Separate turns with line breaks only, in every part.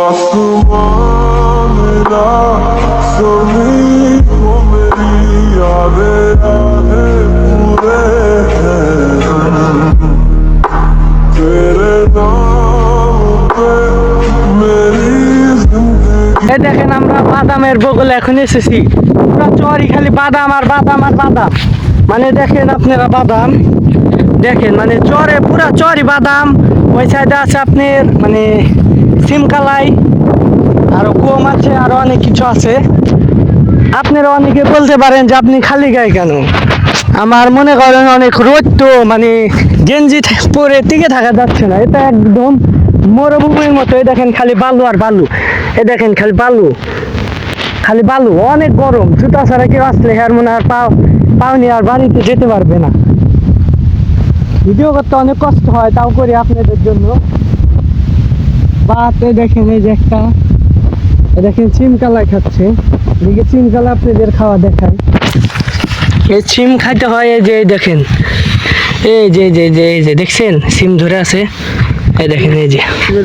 आसमां मेरा सभी को मेरी यादें यादें पूरे हैं तेरे नाम पे मेरी जिंदगी
এই দেখেন আমরা বাদামের বগলে এখন এসেছি পুরো চরি খালি বাদাম আর বাদাম আর বাদাম মানে দেখেন আপনারা বাদাম দেখেন মানে চরে পুরা চরি বাদাম ওই সাইডে আছে আপনার মানে সিমকালাই আরও কম আছে, আরও অনেক কিছু আছে। আপনারা অনেকে বলতে পারেন যে আপনি খালি গায়ে কেন? আমার মনে করেন অনেক রোদ তো মানে গেঞ্জি পরে টিকে থাকা যাচ্ছে না। এটা একদম মরুভূমির মতো। এই দেখেন খালি বালু আর বালু। এ দেখেন খালি বালু। খালি বালু, অনেক গরম। জুতা ছাড়া কেউ আসলে হ্যার মনে আর পাও পাও নিয়ে আর বাড়িতে যেতে পারবে না। ভিডিও করতে অনেক কষ্ট হয়, তাও করি আপনাদের জন্য। বাতে দেখেন এই যে একটা। দেখেন খাচ্ছে। এদিকে চিমকালা আপনাদের খাওয়া দেখায় এই সিম খাইতে হয় এই যে এই দেখেন। এই যে যে যে এই যে দেখছেন? সিম ধরে আছে। এই দেখেন এই যে।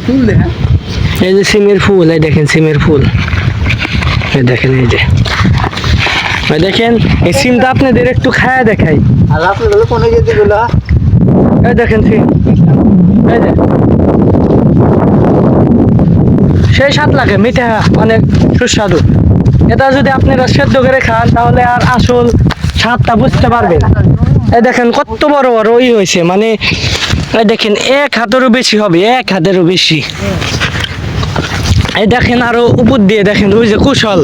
ফুল দেখা
এই যে সিমের ফুল এই দেখেন সিমের ফুল। এই দেখেন এই যে। দেখেন এই সিমটা আপনাদের একটু খায়া দেখাই।
আর আপনাদের কোনে যেতে গুলা
এই দেখেন সিম এই যে সেই স্বাদ লাগে, মিঠা অনেক সুস্বাদু। এটা যদি আপনারা সেদ্ধ করে খান, তাহলে আর আসল স্বাদটা বুঝতে পারবেন। এই দেখেন কত বড় বড় ওই হয়েছে মানে দেখেন, এক হাতেরও বেশি হবে, এক হাতেরও বেশি। এই দেখেন আরও উপর দিয়ে দেখেন, ওই যে কুশল।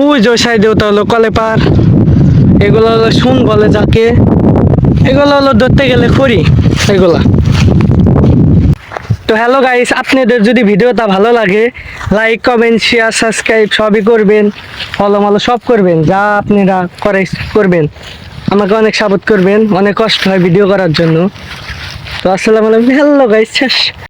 ওই যে সাইডে ওটা হলো কলেপার। এগুলো হলো শুন বলে যাকে। এগুলো হলো ধরতে গেলে খড়ি, এগুলা। তো হ্যালো গাইস আপনাদের যদি ভিডিওটা ভালো লাগে লাইক কমেন্ট শেয়ার সাবস্ক্রাইব সবই করবেন ফলো মালো সব করবেন, যা আপনারা করে, করবেন, আমাকে অনেক সাপোর্ট করবেন, অনেক কষ্ট হয় ভিডিও করার জন্য। তো আসসালামু আলাইকুম হ্যালো গাইস শেষ।